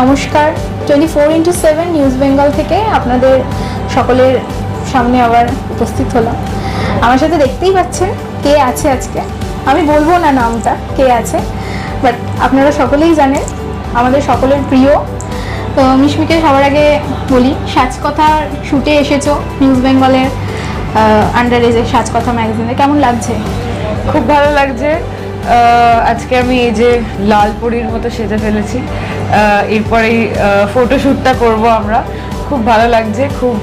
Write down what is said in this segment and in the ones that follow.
নমস্কার। Twenty four into seven news Bengal থেকে আপনাদের সকলের সামনে আবার উপস্থিত হলাম। আমার সাথে দেখতেই পাচ্ছেন কে আছে আজকে। আমি বলব না নামটা, কে আছে বাট আপনারা সকলেই জানেন, আমাদের সকলের প্রিয়। তো মিশমিকে সবার আগে বলি, সাজকথার শুটে এসেছ নিউজ বেঙ্গলের আন্ডারে যে সাজকথা ম্যাগাজিনে কেমন লাগছে? খুব ভালো লাগছে। আজকে আমি এই যে লাল পরীর মতো সেজে ফেলেছি। এরপরেই ফটোশ্যুটটা করব আমরা। খুব ভালো লাগছে খুব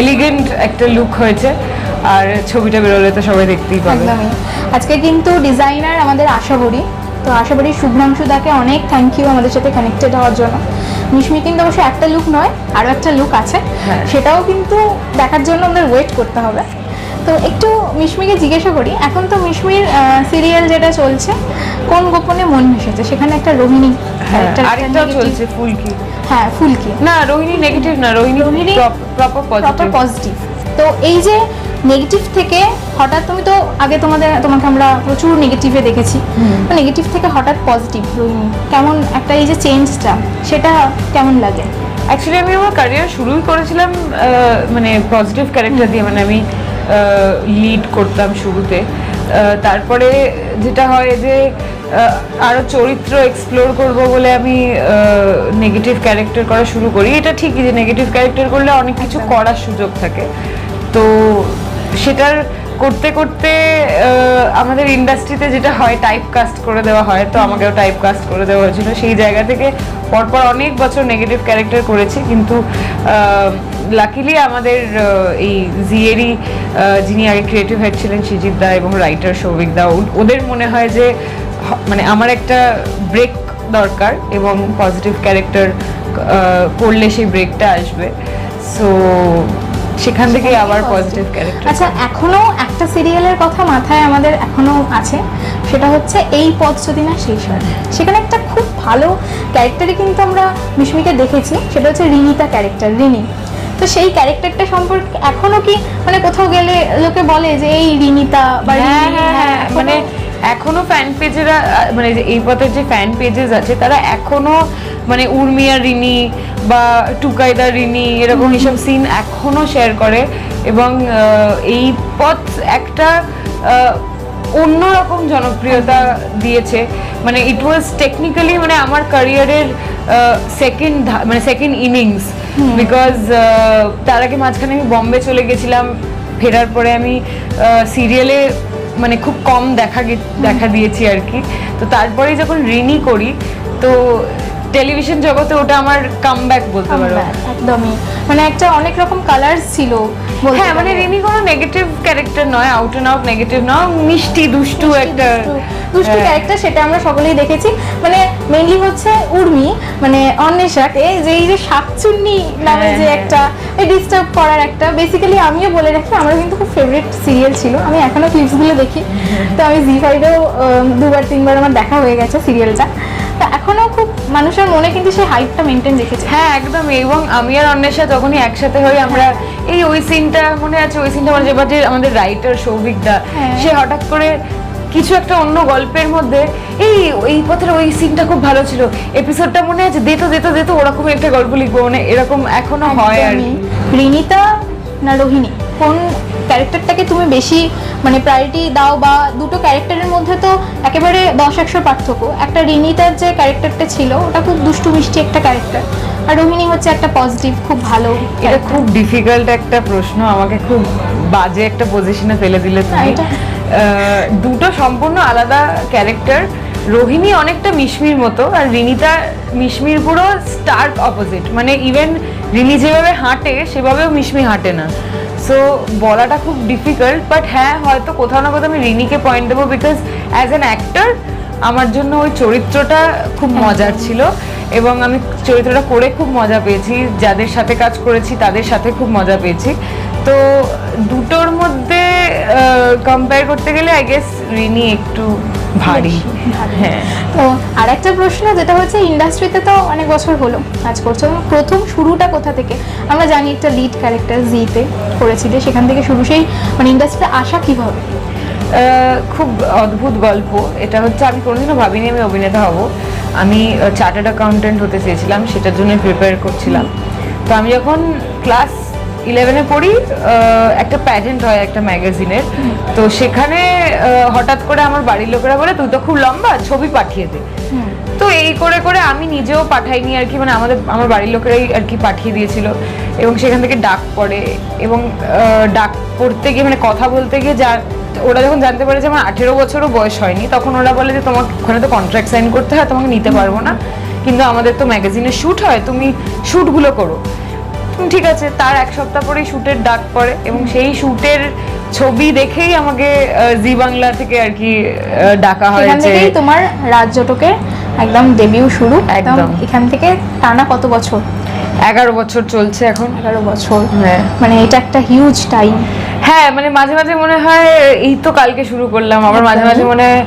এলিগেন্ট একটা লুক হয়েছে। আর ছবিটা বেরোলে তো সবাই দেখতেই পাবে। একদমই। আজকে কিন্তু ডিজাইনার আমাদের আশাবরী। তো আশাবরী শুভ্রাংশু দাকে অনেক থ্যাংক ইউ আমাদের সাথে কানেক্টেড হওয়ার জন্য। মিশমি কিন্তু অবশ্য একটা লুক নয় আরও একটা লুক আছে। হ্যাঁ। সেটাও কিন্তু দেখার জন্য আমাদের ওয়েট করতে হবে। তো একটু মিশমিকে জিজ্ঞাসা করি এখন তো মিশমির সিরিয়াল যেটা চলছে কোন গোপনে মন মিশেছে সেখানে একটা রোহিণী হ্যাঁ আরেকটাও চলছে ফুলকি। হ্যাঁ ফুলকি। না রোহিণী নেগেটিভ না Rohini Rohini proper proper positive positive তো এই যে নেগেটিভ থেকে হঠাৎ তুমি তো আগে তোমাদের তোমাকে আমরা প্রচুর নেগেটিভে দেখেছি। তো নেগেটিভ থেকে হঠাৎ পজিটিভ রোহিণী কেমন একটা এই যে চেঞ্জটা সেটা কেমন লাগে? অ্যাকচুয়ালি আমি আমার ক্যারিয়ার শুরুই করেছিলাম মানে পজিটিভ ক্যারেক্টার দিয়ে মানে আমি লিড করতাম শুরুতে। তারপরে যেটা হয় যে আরও চরিত্র এক্সপ্লোর করব বলে আমি নেগেটিভ ক্যারেক্টার করা শুরু করি। এটা ঠিকই যে নেগেটিভ ক্যারেক্টার করলে অনেক কিছু করার সুযোগ থাকে। তো সেটার করতে করতে আমাদের ইন্ডাস্ট্রিতে যেটা হয় টাইপ কাস্ট করে দেওয়া হয়। তো আমাকেও টাইপ কাস্ট করে দেওয়া হয়েছিল। সেই জায়গা থেকে পরপর অনেক বছর নেগেটিভ ক্যারেক্টার করেছি। কিন্তু লাকিলি আমাদের এই জিয়েরই যিনি আগে ক্রিয়েটিভ হেড ছিলেন সুজিত দা এবং রাইটার সৌভিক দা ওদের মনে হয় যে মানে আমার একটা ব্রেক দরকার এবং পজিটিভ ক্যারেক্টার করলে সেই ব্রেকটা আসবে। সো সেখান থেকেই আবার পজিটিভ ক্যারেক্টার আচ্ছা এখনও একটা সিরিয়ালের কথা মাথায় আমাদের এখনও আছে সেটা হচ্ছে এই পথ যদি না শেষ হয়। সেখানে একটা খুব ভালো ক্যারেক্টারই কিন্তু আমরা মিশমিকে দেখেছি সেটা হচ্ছে রিনিতা ক্যারেক্টার রিনি তো সেই ক্যারেক্টারটা সম্পর্কে এখনও কি মানে কোথাও গেলে লোকে বলে যে এই রিনিতা বা হ্যাঁ হ্যাঁ হ্যাঁ মানে এখনও ফ্যান পেজেরা মানে এই পথের যে ফ্যান পেজেস আছে তারা এখনও মানে উর্মিয়া রিনি বা টুকাইদা রিনি এরকম এইসব সিন এখনও শেয়ার করে এবং এই পথ একটা অন্যরকম জনপ্রিয়তা দিয়েছে। মানে ইট ওয়াজ টেকনিক্যালি মানে আমার ক্যারিয়ারের সেকেন্ড মানে সেকেন্ড ইনিংস বিকজ তার আগে মাঝখানে আমি বম্বে চলে গেছিলাম। ফেরার পরে আমি সিরিয়ালে মানে খুব কম দেখা গে- দেখা দিয়েছি আর কি। তো তারপরে যখন রিনি করি তো টেলিভিশন জগতে ওটা আমার কামব্যাক বলতে পারো। একদমই। মানে একটা অনেক রকম কালার ছিল হ্যাঁ মানে। রিনি কোনো নেগেটিভ ক্যারেক্টার নয় আউট অ্যান্ড আউট নেগেটিভ নয় মিষ্টি দুষ্টু একটা দুষ্টু- হ্যাঁ। ক্যারেক্টার সেটা আমরা সকলেই দেখেছি। মানে মেইনলি হচ্ছে উর্মি মানে অন্বেষাক এই যে এই যে শাকচুন্নি নামে হ্যাঁ, যে একটা এই ডিস্টার্ব করার একটা। বেসিক্যালি আমিও বলে রাখি আমার কিন্তু খুব ফেভারিট সিরিয়াল ছিল। আমি এখনও ক্লিপসগুলো দেখি। তো আমি জি ফাইভেও দুবার তিনবার আমার দেখা হয়ে গেছে সিরিয়ালটা তো এখনও খুব মানুষের মনে কিন্তু সেই হাইটটা মেনটেন রেখেছে। হ্যাঁ একদম এবং আমি আর অন্বেষা যখনই একসাথে হই আমরা এই ওই সিনটা মনে আছে ওই সিনটা মানে যেবার যে আমাদের রাইটার সৌভিক দা হ্যাঁ। সে হঠাৎ করে কিছু একটা অন্য গল্পের মধ্যে এই এই পথের ওই সিনটা খুব ভালো ছিল। এপিসোডটা মনে আছে দেতো দেতো দেতো ওরকম একটা গল্প লিখব মানে এরকম এখনও হয় আর রিনিতা না রোহিণী? কোন ক্যারেক্টারটাকে তুমি বেশি মানে প্রায়োরিটি দাও বা দুটো ক্যারেক্টারের মধ্যে তো একেবারে দশ একশো পার্থক্য। একটা রিনিতার যে ক্যারেক্টারটা ছিল ওটা খুব দুষ্টু মিষ্টি একটা ক্যারেক্টার আর রোহিণী হচ্ছে একটা পজিটিভ খুব ভালো এটা খুব ডিফিকাল্ট একটা প্রশ্ন আমাকে খুব বাজে একটা পজিশনে ফেলে দিলে তুমি। দুটো সম্পূর্ণ আলাদা ক্যারেক্টার রোহিণী অনেকটা মিশমির মতো আর রিনিতা মিশমির পুরো স্টার্ক অপোজিট মানে ইভেন রিনি যেভাবে হাঁটে, সেভাবেও মিশমি হাঁটে না। সো বলাটা খুব ডিফিকাল্ট বাট হ্যাঁ হয়তো কোথাও না কোথাও আমি রিনিকে পয়েন্ট দেবো বিকজ অ্যাজ অ্যান অ্যাক্টর আমার জন্য ওই চরিত্রটা খুব মজার ছিল এবং আমি চরিত্রটা করে খুব মজা পেয়েছি। যাদের সাথে কাজ করেছি, তাদের সাথে খুব মজা পেয়েছি। তো দুটোর মধ্যে কম্পেয়ার করতে গেলে আই গেস রিনি একটু ভারী। হ্যাঁ। তো আর একটা প্রশ্ন যেটা হচ্ছে ইন্ডাস্ট্রিতে তো অনেক বছর হলো কাজ করছ এবং প্রথম শুরুটা কোথা থেকে? আমরা জানি একটা লিড ক্যারেক্টার জিতে করেছিলে সেখান থেকে শুরু সেই মানে ইন্ডাস্ট্রিতে আসা কীভাবে? খুব অদ্ভুত গল্প। এটা হচ্ছে আমি কোনোদিনও ভাবিনি আমি অভিনেতা হব। আমি চার্টার্ড অ্যাকাউন্টেন্ট হতে চেয়েছিলাম সেটার জন্য প্রিপেয়ার করছিলাম। তো আমি যখন ক্লাস ইলেভেনে পড়ি একটা প্যাজেন্ট হয় একটা ম্যাগাজিনের তো সেখানে হঠাৎ করে আমার বাড়ির লোকেরা বলে তুই তো খুব লম্বা ছবি পাঠিয়ে দে। তো এই করে করে আমি নিজেও পাঠাইনি আর কি মানে আমাদের আমার বাড়ির লোকেরাই আর কি পাঠিয়ে দিয়েছিল। এবং সেখান থেকে ডাক পড়ে। এবং ডাক পড়তে গিয়ে মানে কথা বলতে গিয়ে যা ওরা যখন জানতে পারে যে আমার আঠেরো বছরও বয়স হয়নি তখন ওরা বলে যে তোমাকে ওখানে তো কন্ট্রাক্ট সাইন করতে হয় তোমাকে নিতে পারব না। কিন্তু আমাদের তো ম্যাগাজিনে শ্যুট হয় তুমি শ্যুটগুলো করো। ঠিক আছে তার এক সপ্তাহ পরেই শ্যুটের ডাক পড়ে এবং সেই শ্যুটের ছবি দেখেই আমাকে জি বাংলা থেকে আর কি ডাকা এখান হয়েছে। তোমার রাজ্যটকে একদম ডেবিউ শুরু। একদম একদম। এখান থেকে টানা কত বছর? এগারো বছর চলছে এখন। এগারো বছর। হ্যাঁ। মানে এটা একটা হিউজ টাইম হ্যাঁ মানে মাঝে মাঝে মনে হয় এই তো কালকে শুরু করলাম আবার মাঝে মাঝে মনে হয়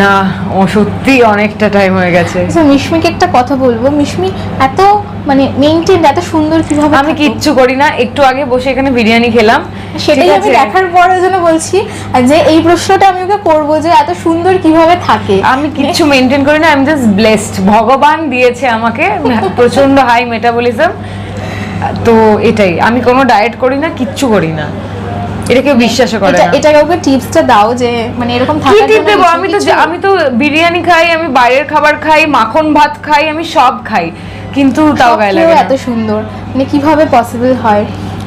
না ও সত্যি অনেকটা টাইম হয়ে গেছে। আচ্ছা মিশমিকে একটা কথা বলব। মিশমি এত মানে মেইনটেইন এত সুন্দর কীভাবে আমি কিচ্ছু করি না একটু আগে বসে এখানে বিরিয়ানি খেলাম। সেটাই আমি দেখার পরে জন্য বলছি আর যে এই প্রশ্নটা আমি ওকে করব যে এত সুন্দর কীভাবে থাকে। আমি কিচ্ছু মেনটেন করি না আমি জাস্ট ব্লেসড ভগবান দিয়েছে আমাকে প্রচণ্ড হাই মেটাবলিজম তো এটাই আমি কোনো ডায়েট করি না কিচ্ছু করি না এটা কেউ বিশ্বাসও করে এটা না। এটা কাউকে টিপসটা দাও যে মানে এরকম থাকার টিপ দেবো? আমি তো আমি তো বিরিয়ানি খাই আমি বাইরের খাবার খাই মাখন ভাত খাই আমি সব খাই। কিন্তু তাও গায়ে লাগে এত সুন্দর। মানে কীভাবে পসিবল হয়?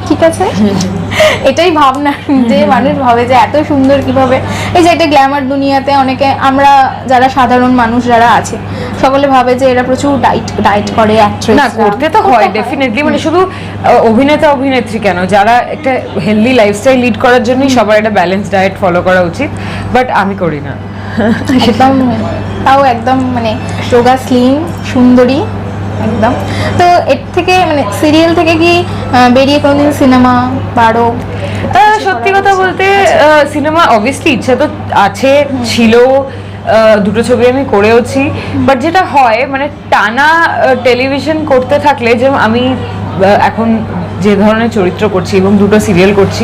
ঠিক আছে? এটাই ভাবনা যে মানুষ ভাবে যে এত সুন্দর কীভাবে। এই যে একটা গ্ল্যামার দুনিয়াতে অনেকে আমরা যারা সাধারণ মানুষ যারা আছে সকলে ভাবে যে এরা প্রচুর ডাইট ডাইট করে অ্যাক্ট্রেস না করতে তো হয় ডেফিনেটলি মানে শুধু অভিনেতা অভিনেত্রী কেন? যারা একটা হেলদি লাইফস্টাইল লিড করার জন্যই সবার একটা ব্যালেন্স ডায়েট ফলো করা উচিত বাট আমি করি না। একদম তাও একদম মানে রোগা স্লিম সুন্দরী একদম। তো এর থেকে মানে সিরিয়াল থেকে কি বেরিয়ে কোনোদিন সিনেমা পারো? সত্যি কথা বলতে সিনেমা অবভিয়াসলি ইচ্ছা তো আছে ছিল দুটো ছবি আমি করেওছি বাট যেটা হয় মানে টানা টেলিভিশন করতে থাকলে যেমন আমি এখন যে ধরনের চরিত্র করছি এবং দুটো সিরিয়াল করছি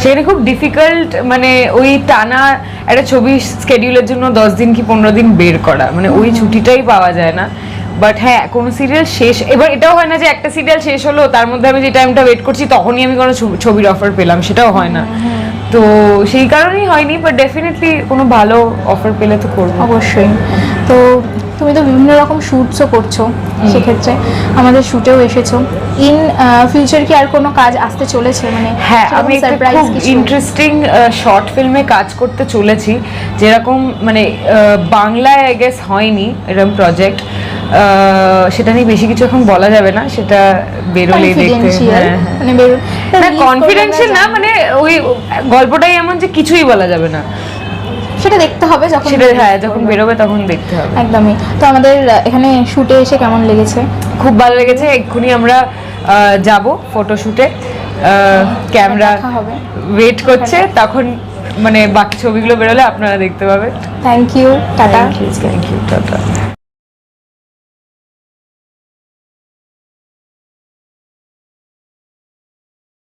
সেখানে খুব ডিফিকাল্ট মানে ওই টানা একটা ছবি স্কেডিউলের জন্য দশ দিন কি পনেরো দিন বের করা মানে ওই ছুটিটাই পাওয়া যায় না। বাট হ্যাঁ কোনো সিরিয়াল শেষ এবার এটাও হয় না যে একটা সিরিয়াল শেষ হলো তার মধ্যে আমি যে টাইমটা ওয়েট করছি তখনই আমি কোনো ছবি- ছবির অফার পেলাম সেটাও হয় না। তো সেই কারণেই হয়নি বাট ডেফিনেটলি কোনো ভালো অফার পেলে তো করব। অবশ্যই। তো তুমি তো বিভিন্ন রকম শুটসও করছ সেক্ষেত্রে আমাদের শুটেও এসেছ। ইন ফিউচার কি আর কোনো কাজ আসতে চলেছে? মানে হ্যাঁ আমি একটা সারপ্রাইজ ইন্টারেস্টিং শর্ট ফিল্মে কাজ করতে চলেছি। যেরকম মানে বাংলায় আই গেস হয়নি এরকম প্রজেক্ট সেটা নিয়ে বেশি কিছু এখন বলা যাবে না সেটা বেরোলেই দেখতে হ্যাঁ। হ্যাঁ মানে না কনফিডেন্সিয়াল না মানে ওই গল্পটাই এমন যে কিছুই বলা যাবে না। সেটা দেখতে হবে যখন সেটা হ্যাঁ যখন বেরোবে তখন দেখতে হবে। একদমই। তো আমাদের এখানে শুটে এসে কেমন লেগেছে? খুব ভালো লেগেছে এক্ষুনি আমরা যাব ফটোশুটে। ক্যামেরা। ওয়েট করছে তখন মানে বাকি ছবিগুলো বেরোলে আপনারা দেখতে পাবেন। Thank you tata. Thank you tata.